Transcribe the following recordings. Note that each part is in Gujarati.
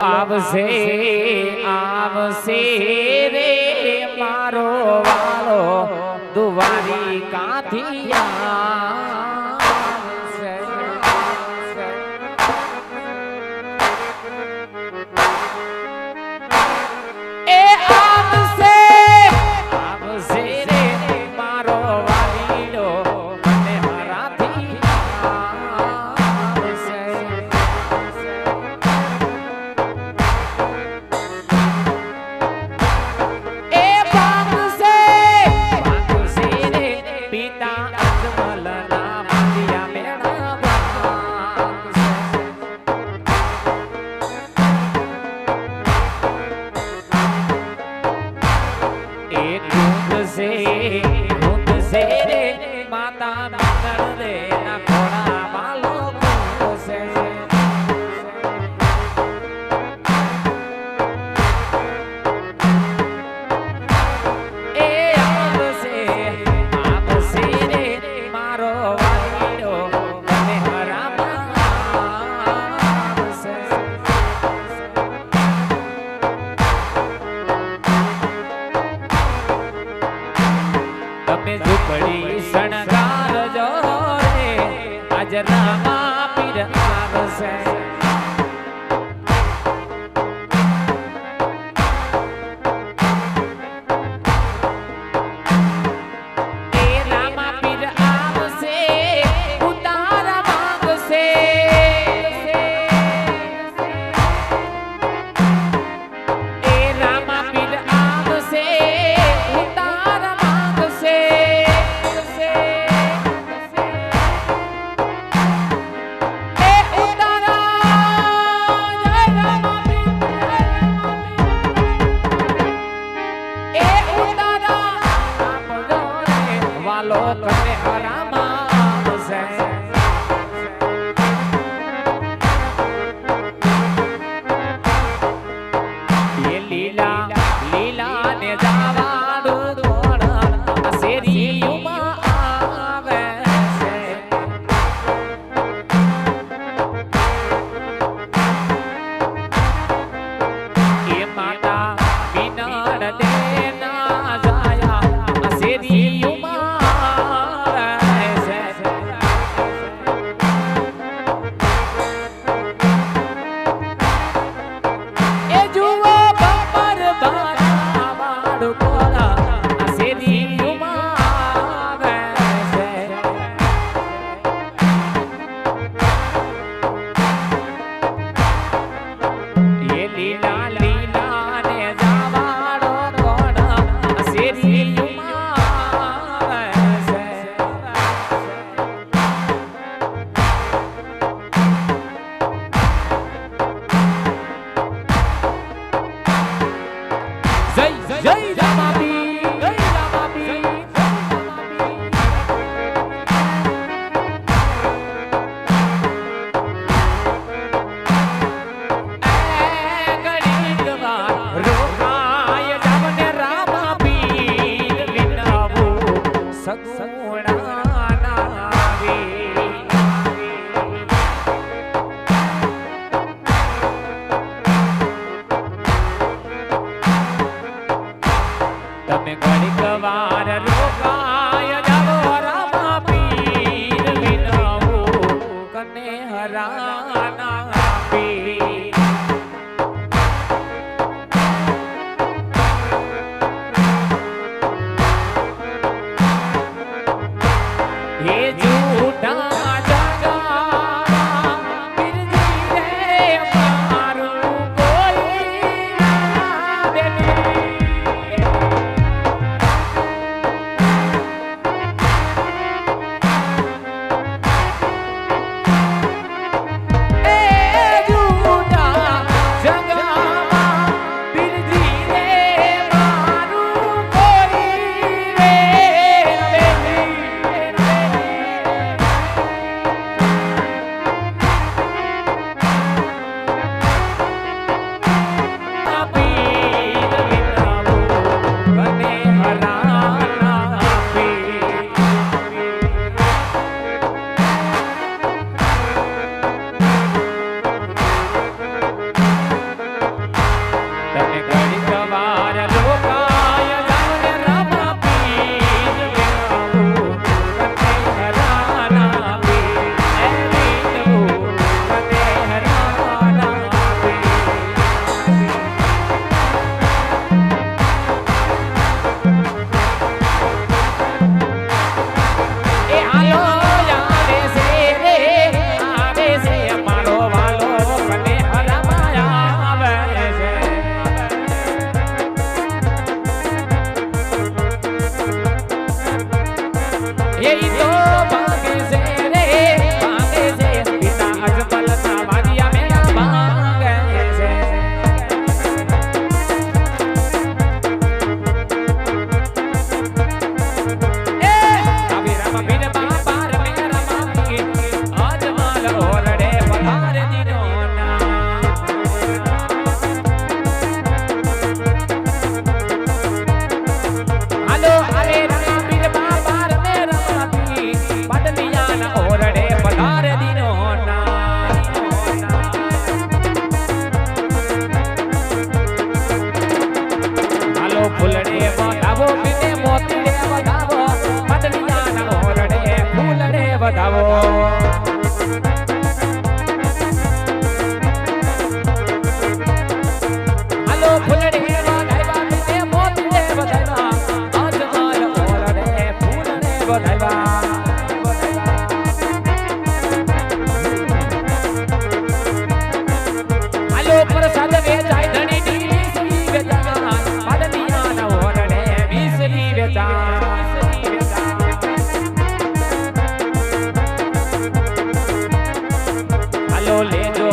આવશે આવશે રે મારો વાળો દુવારી કાથી say આવશે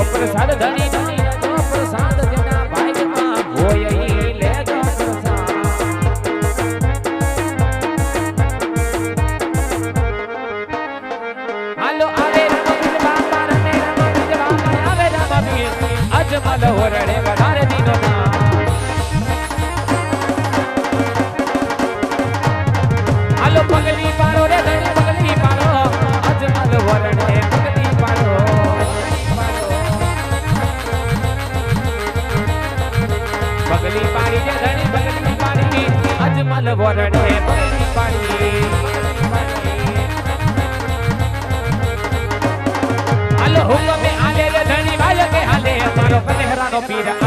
પ્રસાદ ધની ધની પ્રસાદ તેના હાલો પગલી પાર લાલ વરડે પાણી. હાલો હુકમે આલે રે ધણી વાલે હાલે મારો પનહરાનો પીર.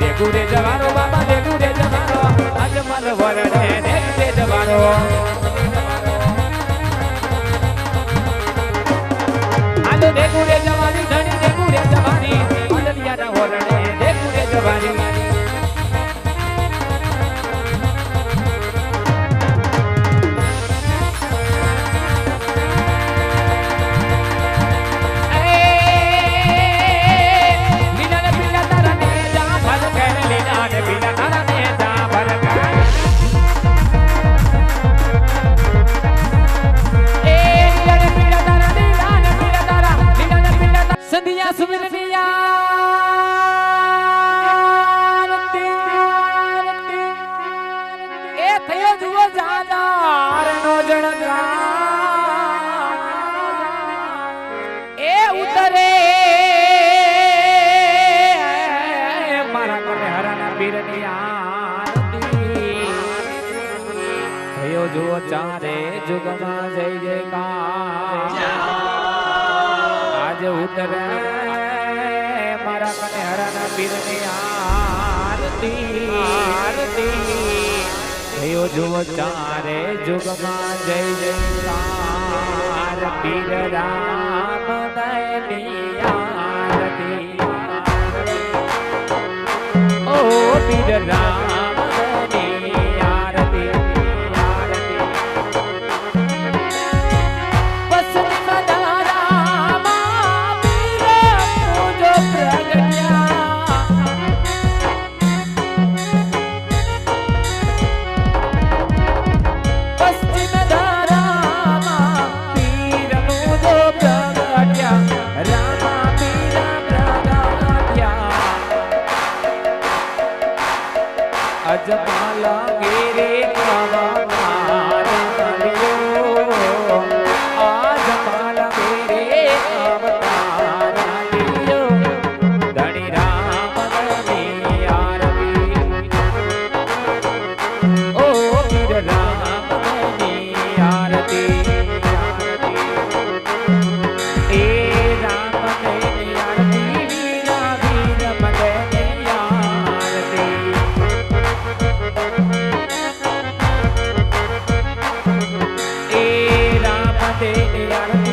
દેગુરે જવાનો, બાબા દેગુરે જવાનો, આજ મારો વરણે દેગુરે જવાનો. આજ દેગુરે જવાની, ધણી દેગુરે જવાની, અનલિયાના વરણે દેગુરે જવાની. જો ચારે જુગમાં જય જયકાર. આજ ઉતરે મારા કને હરાના પીરની આરતી. આરતી થયો જો ચારે જુગમાં જય જયકાર. પીર રામ દયની આરતી. ઓ પીર રામ day.